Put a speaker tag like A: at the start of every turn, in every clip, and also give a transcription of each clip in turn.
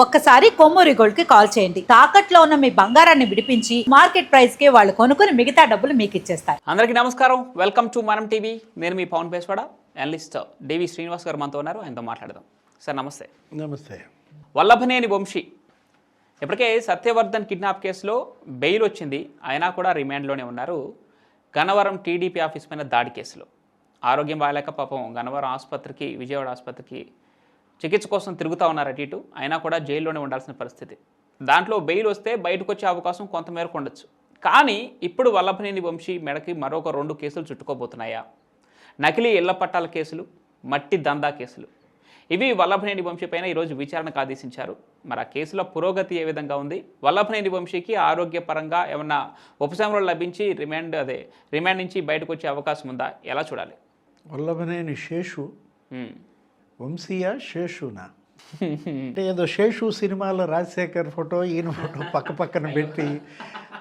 A: ఒక్కసారి కొమ్మూరి గోల్డ్కి కాల్ చేయండి. తాకట్లో ఉన్న మీ బంగారాన్ని విడిపించి మార్కెట్ ప్రైస్కి వాళ్ళు కొనుక్కుని మిగతా డబ్బులు మీకు ఇచ్చేస్తారు.
B: అందరికీ నమస్కారం. వెల్కమ్ టు మనం టీవీ నేను మీ పవన్ పేస్వాడ అనలిస్ట్ డివి శ్రీనివాస్ గారు మనతో ఉన్నారు. ఆయనతో మాట్లాడదాం. సార్ నమస్తే.
C: నమస్తే.
B: వల్లభనేని వంశీ. ఇప్పటికే సత్యవర్ధన్ కిడ్నాప్ కేసులో బెయిల్ వచ్చింది. అయినా కూడా రిమాండ్లోనే ఉన్నారు. గన్నవరం టీడీపీ ఆఫీస్ పైన దాడి కేసులో. ఆరోగ్యం బాగాలేక పాపం గన్నవరం ఆసుపత్రికి విజయవాడ ఆసుపత్రికి చికిత్స కోసం తిరుగుతూ ఉన్నారు అటు ఇటు అయినా కూడా జైల్లోనే ఉండాల్సిన పరిస్థితి. దాంట్లో బెయిల్ వస్తే బయటకు వచ్చే అవకాశం కొంతమేరకు ఉండొచ్చు. కానీ ఇప్పుడు వల్లభనేని వంశీ మెడకి మరొక రెండు కేసులు చుట్టుకోబోతున్నాయా? నకిలీ ఇళ్ళ పట్టాల కేసులు మట్టి దందా కేసులు. ఇవి వల్లభనేని వంశీ పైన ఈరోజు విచారణకు ఆదేశించారు. మరి ఆ కేసులో పురోగతి ఏ విధంగా ఉంది? వల్లభనేని వంశీకి ఆరోగ్యపరంగా ఏమన్నా ఉపశమనం లభించి రిమాండ్ అదే రిమాండ్ నుంచి బయటకు వచ్చే అవకాశం ఉందా? ఎలా చూడాలి?
C: వల్లభనేని శేషు. వంశీయ శేషునా. అంటే ఏదో శేషు సినిమాలో రాజశేఖర్ ఫోటో ఈయన ఫోటో పక్క పక్కన పెట్టి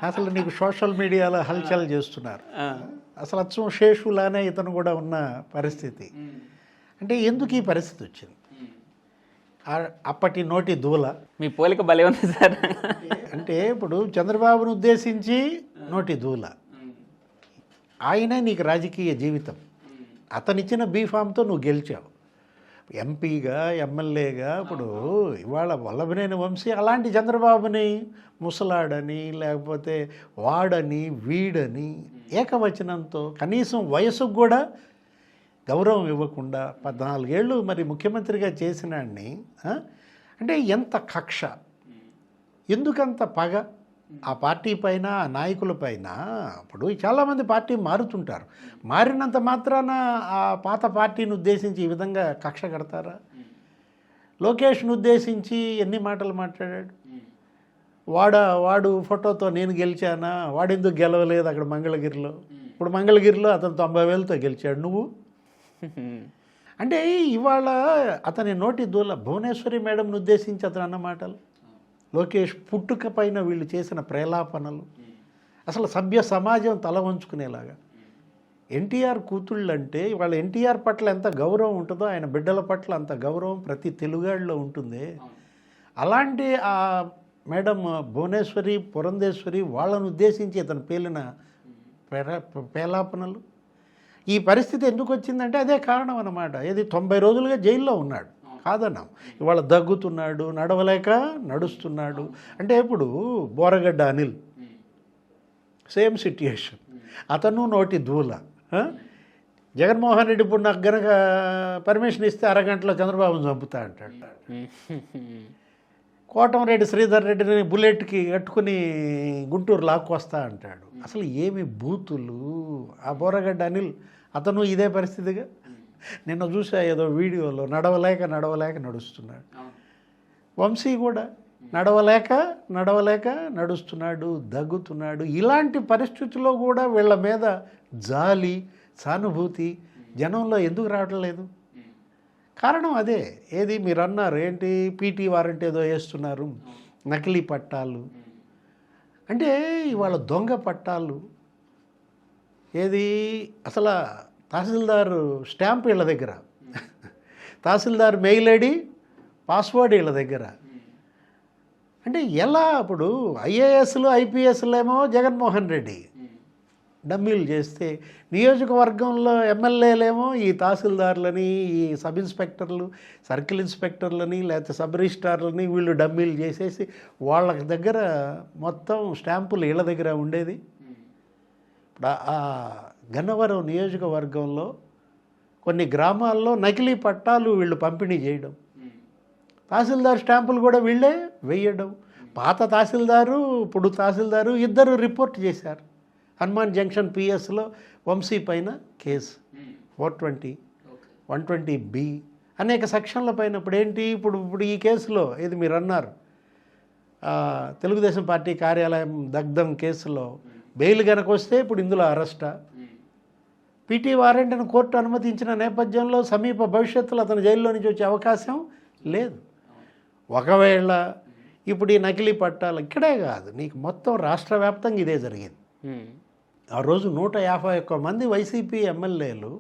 C: అసలు నీకు సోషల్ మీడియాలో హల్చల్ చేస్తున్నారు. అసలు అచ్చం శేషులానే ఇతను కూడా ఉన్న పరిస్థితి. అంటే ఎందుకు ఈ పరిస్థితి వచ్చింది? అప్పటి నోటి దూల.
B: మీ పోలిక భలే ఉంది సార్.
C: అంటే ఇప్పుడు చంద్రబాబును ఉద్దేశించి నోటి దూల. ఆయనే నీకు రాజకీయ జీవితం. అతనిచ్చిన బీఫామ్తో నువ్వు గెలిచావు. ఎంపీగా ఎమ్మెల్యేగా ఇప్పుడు ఇవాళ వల్లభనేని వంశీ అలాంటి చంద్రబాబుని ముసలాడని లేకపోతే వాడని వీడని ఏకవచనంతో కనీసం వయసుకు కూడా గౌరవం ఇవ్వకుండా పద్నాలుగేళ్ళు మరి ముఖ్యమంత్రిగా చేసినాడిని అంటే ఎంత కక్ష? ఎందుకంత పగ? ఆ పార్టీ పైన ఆ నాయకుల పైన ఇప్పుడు చాలామంది పార్టీ మారుతుంటారు. మారినంత మాత్రాన ఆ పాత పార్టీని ఉద్దేశించి ఈ విధంగా కక్ష కడతారా? లోకేష్ను ఉద్దేశించి ఎన్ని మాటలు మాట్లాడాడు? వాడ వాడు ఫోటోతో నేను గెలిచానా? వాడెందుకు గెలవలేదు అక్కడ మంగళగిరిలో? ఇప్పుడు మంగళగిరిలో అతను తొంభై వేలతో గెలిచాడు. నువ్వు? అంటే ఇవాళ అతని నోటి దూల భువనేశ్వరి మేడంను ఉద్దేశించి అతను అన్న మాటలు. లోకేష్ పుట్టుక పైన వీళ్ళు చేసిన ప్రేలాపనలు. అసలు సభ్య సమాజం తల వంచుకునేలాగా. ఎన్టీఆర్ కూతుళ్ళు అంటే వాళ్ళ ఎన్టీఆర్ పట్ల ఎంత గౌరవం ఉంటుందో ఆయన బిడ్డల పట్ల అంత గౌరవం ప్రతి తెలుగాడిలో ఉంటుంది. అలాంటి ఆ మేడం భువనేశ్వరి పురంధేశ్వరి వాళ్ళను ఉద్దేశించి ఇతను పేలిన పేలాపనలు ఈ పరిస్థితి ఎందుకు వచ్చిందంటే అదే కారణం అన్నమాట ఏది తొంభై రోజులుగా జైల్లో ఉన్నాడు. కాదన్నాం. ఇవాళ దగ్గుతున్నాడు నడవలేక నడుస్తున్నాడు. అంటే ఇప్పుడు బోరగడ్డ అనిల్. Same situation. అతను నోటి దూల. జగన్మోహన్ రెడ్డి ఇప్పుడు నాకు గనక పర్మిషన్ ఇస్తే అరగంటలో చంద్రబాబును చంపుతా అంటాడు. కోటంరెడ్డి శ్రీధర్ రెడ్డిని బుల్లెట్కి కట్టుకుని గుంటూరు లాక్కొస్తా అంటాడు. అసలు ఏమి బూతులు? ఆ బోరగడ్డ అనిల్ అతను ఇదే పరిస్థితిగా? నిన్న చూసా ఏదో వీడియోలో నడవలేక నడవలేక నడుస్తున్నాడు. వంశీ కూడా నడవలేక నడవలేక నడుస్తున్నాడు దగ్గుతున్నాడు. ఇలాంటి పరిస్థితుల్లో కూడా వీళ్ళ మీద జాలి సానుభూతి జనంలో ఎందుకు రావడం లేదు? కారణం అదే. ఏది మీరు అన్నారు ఏంటి? పీటీ వారంటీ ఏదో వేస్తున్నారు నకిలీ పట్టాలు. అంటే ఇవాళ దొంగ పట్టాలు. ఏది అసలు తహసీల్దార్ స్టాంప్ వీళ్ళ దగ్గర. తహసీల్దార్ మెయిల్ ఐడి పాస్వర్డ్ వీళ్ళ దగ్గర. అంటే ఎలా ఇప్పుడు ఐఏఎస్లు ఐపీఎస్లు ఏమో జగన్మోహన్ రెడ్డి డమ్మీలు చేస్తే నియోజకవర్గంలో ఎమ్మెల్యేలేమో ఈ తహసీల్దార్లని ఈ సబ్ ఇన్స్పెక్టర్లు సర్కిల్ ఇన్స్పెక్టర్లని లేకపోతే సబ్ రిజిస్టార్లని వీళ్ళు డమ్మీలు చేసేసి వాళ్ళ దగ్గర మొత్తం స్టాంపులు వీళ్ళ దగ్గర ఉండేది. ఇప్పుడు గన్నవరం నియోజకవర్గంలో కొన్ని గ్రామాల్లో నకిలీ పట్టాలు వీళ్ళు పంపిణీ చేయడం. తహసీల్దార్ స్టాంపులు కూడా వీళ్ళే వేయడం. పాత తహసీల్దారు ఇప్పుడు తహసీల్దారు ఇద్దరు రిపోర్ట్ చేశారు. హనుమాన్ జంక్షన్ పిఎస్లో వంశీ పైన case. Four twenty. One twenty B. అనేక సెక్షన్ల పైన ఇప్పుడు ఏంటి ఇప్పుడు ఇప్పుడు ఈ కేసులో ఇది మీరు అన్నారు. తెలుగుదేశం పార్టీ కార్యాలయం దగ్ధం కేసులో బెయిల్ కనుక వస్తే ఇప్పుడు ఇందులో అరెస్టా? పీటీ వారెంట్ను కోర్టు అనుమతించిన నేపథ్యంలో సమీప భవిష్యత్తులో అతను జైల్లో నుంచి వచ్చే అవకాశం లేదు. ఒకవేళ ఇప్పుడు ఈ నకిలీ పట్టాలు ఇక్కడే కాదు. నీకు మొత్తం రాష్ట్ర వ్యాప్తంగా ఇదే జరిగింది. ఆ రోజు నూట యాభై ఒక్క మంది వైసీపీ ఎమ్మెల్యేలు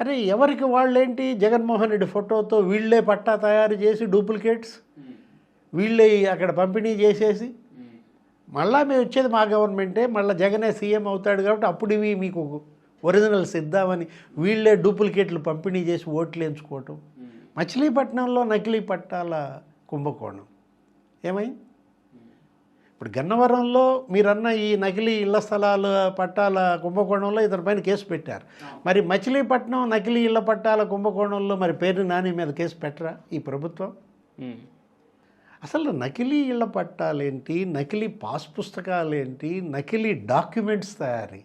C: అరే ఎవరికి వాళ్ళేంటి? జగన్మోహన్ రెడ్డి ఫోటోతో వీళ్ళే పట్టా తయారు చేసి డూప్లికేట్స్ వీళ్ళే అక్కడ పంపిణీ చేసేసి మళ్ళా మేము వచ్చేది మా గవర్నమెంటే మళ్ళీ జగనే సీఎం అవుతాడు కాబట్టి అప్పుడు ఇవి మీకు ఒరిజినల్స్ ఇద్దామని వీళ్ళే డూప్లికేట్లు పంపిణీ చేసి ఓట్లు ఎంచుకోవటం. మచిలీపట్నంలో నకిలీ పట్టాల కుంభకోణం. ఏమైంది ఇప్పుడు గన్నవరంలో మీరన్న ఈ నకిలీ ఇళ్ళ స్థలాల పట్టాల కుంభకోణంలో ఇతని పైన కేసు పెట్టారు. మరి మచిలీపట్నం నకిలీ ఇళ్ళ పట్టాల కుంభకోణంలో మరి పేరు నాని మీద కేసు పెట్టరా ఈ ప్రభుత్వం. అసలు నకిలీ ఇళ్ళ పట్టాలేంటి? నకిలీ పాస్ పుస్తకాలేంటి? నకిలీ డాక్యుమెంట్స్ తయారీ.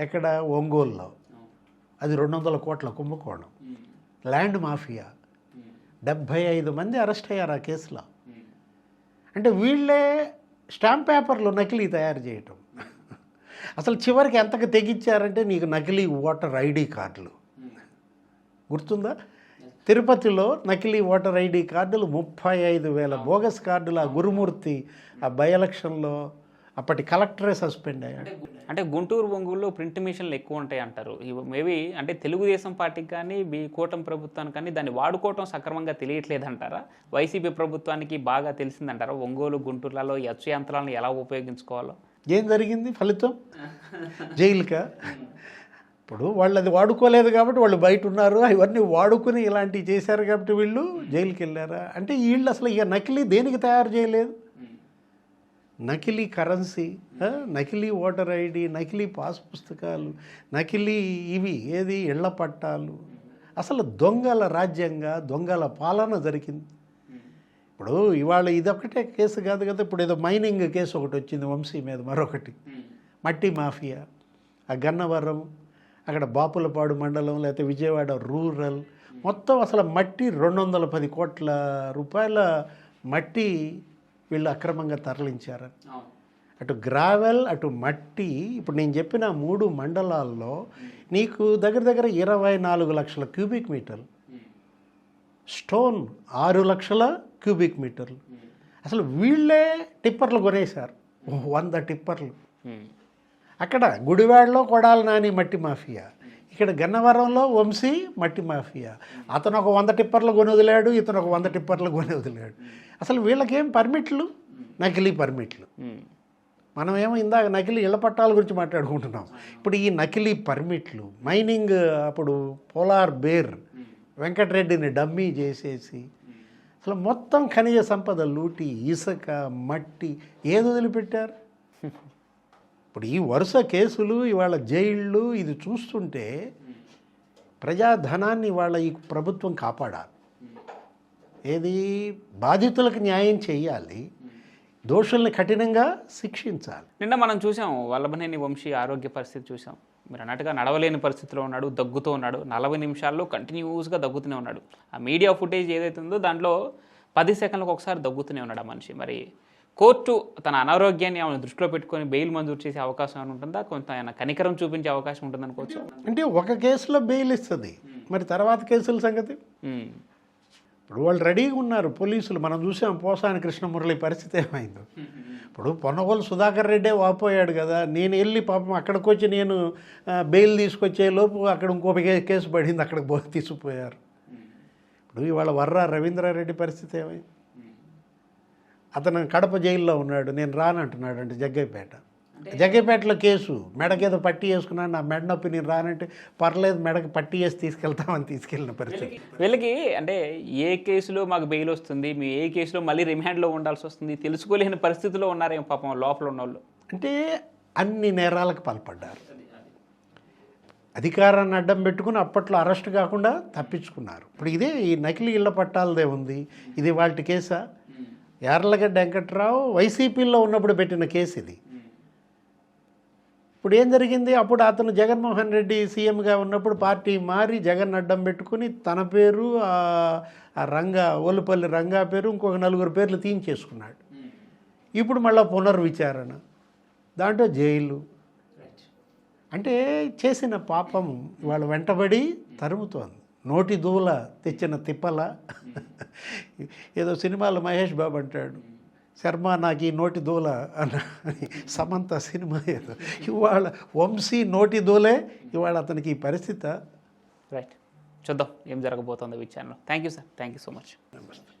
C: ఎక్కడ? ఒంగోలులో. అది రెండు వందల కోట్ల కుంభకోణం. Land mafia. డెబ్భై ఐదు మంది అరెస్ట్ అయ్యారు ఆ కేసులో. అంటే వీళ్ళే స్టాంప్ పేపర్లు నకిలీ తయారు చేయటం. అసలు చివరికి ఎంతకు తెగించారంటే నీకు నకిలీ ఓటర్ ఐడి కార్డులు. గుర్తుందా? తిరుపతిలో నకిలీ ఓటర్ ఐడి కార్డులు ముప్పై ఐదు వేల బోగస్ కార్డులు ఆ గురుమూర్తి ఆ బై ఎలక్షన్లో అప్పటి కలెక్టరే సస్పెండ్ అయ్యాడు.
B: అంటే గుంటూరు ఒంగోలులో ప్రింట్ మిషన్లు ఎక్కువ ఉంటాయి అంటారు. మేబీ అంటే తెలుగుదేశం పార్టీకి కానీ మీ కూటమి ప్రభుత్వానికి కానీ దాన్ని వాడుకోవటం సక్రమంగా తెలియట్లేదు అంటారా వైసీపీ ప్రభుత్వానికి బాగా తెలిసిందంటారా? ఒంగోలు గుంటూరులలో అచ్చు యంత్రాలను ఎలా ఉపయోగించుకోవాలో?
C: ఏం జరిగింది ఫలితం? జైలుకా? ఇప్పుడు వాళ్ళు అది వాడుకోలేదు కాబట్టి వాళ్ళు బయట ఉన్నారు. ఇవన్నీ వాడుకుని ఇలాంటివి చేశారు కాబట్టి వీళ్ళు జైలుకి వెళ్ళారా అంటే వీళ్ళు అసలు ఇక నకిలీ దేనికి తయారు చేయలేదు? నకిలీ కరెన్సీ నకిలీ ఓటర్ ఐడి నకిలీ పాస్ పుస్తకాలు నకిలీ ఇవి ఏది? ఇళ్ళ పట్టాలు. అసలు దొంగల రాజ్యంగా దొంగల పాలన జరిగింది. ఇప్పుడు ఇవాళ ఇదొకటే కేసు కాదు కదా ఇప్పుడు ఏదో మైనింగ్ కేసు ఒకటి వచ్చింది వంశీ మీద మరొకటి. మట్టి మాఫియా. ఆ గన్నవరం అక్కడ బాపులపాడు మండలం లేకపోతే విజయవాడ రూరల్. మొత్తం అసలు మట్టి రెండు వందల పది కోట్ల రూపాయల మట్టి వీళ్ళు అక్రమంగా తరలించారు అటు గ్రావెల్ అటు మట్టి ఇప్పుడు నేను చెప్పిన మూడు మండలాల్లో నీకు దగ్గర దగ్గర ఇరవై నాలుగు లక్షల క్యూబిక్ మీటర్లు. స్టోన్ ఆరు లక్షల క్యూబిక్ మీటర్లు. అసలు వీళ్ళే టిప్పర్లు కొనేశారు. వంద టిప్పర్లు. అక్కడ గుడివాడలో కొడాలి నాని మట్టి మాఫియా. ఇక్కడ గన్నవరంలో వంశీ మట్టి మాఫియా. అతను ఒక వంద టిప్పర్లు కొని వదిలాడు ఇతను ఒక వంద టిప్పర్లు కొని వదిలాడు. అసలు వీళ్ళకేం పర్మిట్లు? నకిలీ పర్మిట్లు. మనం ఏమో ఇందాక నకిలీ ఇళ్ళ పట్టాల గురించి మాట్లాడుకుంటున్నాం. ఇప్పుడు ఈ నకిలీ పర్మిట్లు మైనింగ్ అప్పుడు పోలార్ బేర్ వెంకటరెడ్డిని డమ్మీ చేసేసి అసలు మొత్తం ఖనిజ సంపద లూటి ఇసుక మట్టి ఏది వదిలిపెట్టారు? ఇప్పుడు ఈ వరుస కేసులు ఇవాళ జైళ్ళు ఇది చూస్తుంటే ప్రజాధనాన్ని వాళ్ళ ఈ ప్రభుత్వం కాపాడాలి. ఏది? బాధితులకు న్యాయం చేయాలి. దోషుల్ని కఠినంగా శిక్షించాలి.
B: నిన్న మనం చూసాం వల్లభనేని వంశీ ఆరోగ్య పరిస్థితి చూసాం. మీరు అన్నట్టుగా నడవలేని పరిస్థితిలో ఉన్నాడు దగ్గుతూ ఉన్నాడు. నలభై నిమిషాల్లో కంటిన్యూస్గా దగ్గుతూనే ఉన్నాడు. ఆ మీడియా ఫుటేజ్ ఏదైతే ఉందో దాంట్లో పది సెకండ్లకు ఒకసారి దగ్గుతూనే ఉన్నాడు ఆ మనిషి. మరి కోర్టు తన అనారోగ్యాన్ని ఆమెను దృష్టిలో పెట్టుకొని బెయిల్ మంజూరు చేసే అవకాశం ఏమైనా ఉంటుందా? కొంత ఆయన కనికరం చూపించే అవకాశం ఉంటుంది అనుకోవచ్చు.
C: అంటే ఒక కేసులో బెయిల్ ఇస్తుంది. మరి తర్వాత కేసుల సంగతి. ఇప్పుడు వాళ్ళు రెడీగా ఉన్నారు పోలీసులు. మనం చూసాం పోసాని కృష్ణమురళి పరిస్థితి ఏమైందో. ఇప్పుడు పొన్నగోలు సుధాకర్ రెడ్డే వాపోయాడు కదా. నేను వెళ్ళి పాపం అక్కడికి వచ్చి నేను బెయిల్ తీసుకొచ్చే లోపు అక్కడ ఇంకో కేసు పడింది. అక్కడికి తీసుకుపోయారు. ఇప్పుడు ఇవాళ వర్రా రవీంద్రారెడ్డి పరిస్థితి ఏమైంది? అతను కడప జైల్లో ఉన్నాడు నేను రానంటున్నాడు అంటే జగ్గైపేట జగ్గైపేటలో కేసు మెడకేదో పట్టి వేసుకున్నాను నా మెడ నొప్పి నేను రానంటే పర్లేదు మెడకి పట్టి వేసి తీసుకెళ్తామని తీసుకెళ్ళిన పరిస్థితి.
B: వీళ్ళకి అంటే ఏ కేసులో మాకు బెయిల్ వస్తుంది మీ ఏ కేసులో మళ్ళీ రిమాండ్లో ఉండాల్సి వస్తుంది తెలుసుకోలేని పరిస్థితిలో ఉన్నారేమో పాపం లోపల ఉన్న వాళ్ళు
C: అంటే అన్ని నేరాలకు పాల్పడ్డారు. అధికారాన్ని అడ్డం పెట్టుకుని అప్పట్లో అరెస్ట్ కాకుండా తప్పించుకున్నారు. ఇప్పుడు ఇదే ఈ నకిలీ ఇళ్ళ పట్టాలదే ఉంది. ఇది వాళ్ళ కేసా? యార్లగడ్డ వెంకట్రావు వైసీపీలో ఉన్నప్పుడు పెట్టిన కేసు ఇది ఇప్పుడు ఏం జరిగింది? అప్పుడు అతను జగన్మోహన్ రెడ్డి సీఎంగా ఉన్నప్పుడు పార్టీ మారి జగన్ అడ్డం పెట్టుకుని తన పేరు ఆ- రంగా ఓలుపల్లి రంగా పేరు ఇంకొక నలుగురు పేర్లు తీయించేసుకున్నాడు ఇప్పుడు మళ్ళీ పునర్విచారణ. దాంట్లో జైలు. అంటే చేసిన పాపం వాళ్ళ వెంటబడి తరుముతోంది. నోటి దూల తెచ్చిన తిప్పల. ఏదో సినిమాలో మహేష్ బాబు అంటాడు శర్మ నాకు ఈ నోటి దూల అన్న సమంత సినిమా ఏదో. ఇవాళ వంశీ నోటి దూలే ఇవాళ అతనికి ఈ పరిస్థితి.
B: రైట్ చూద్దాం ఏం జరగబోతుందో విచారణలో thank you sir thank you so much
C: నమస్తే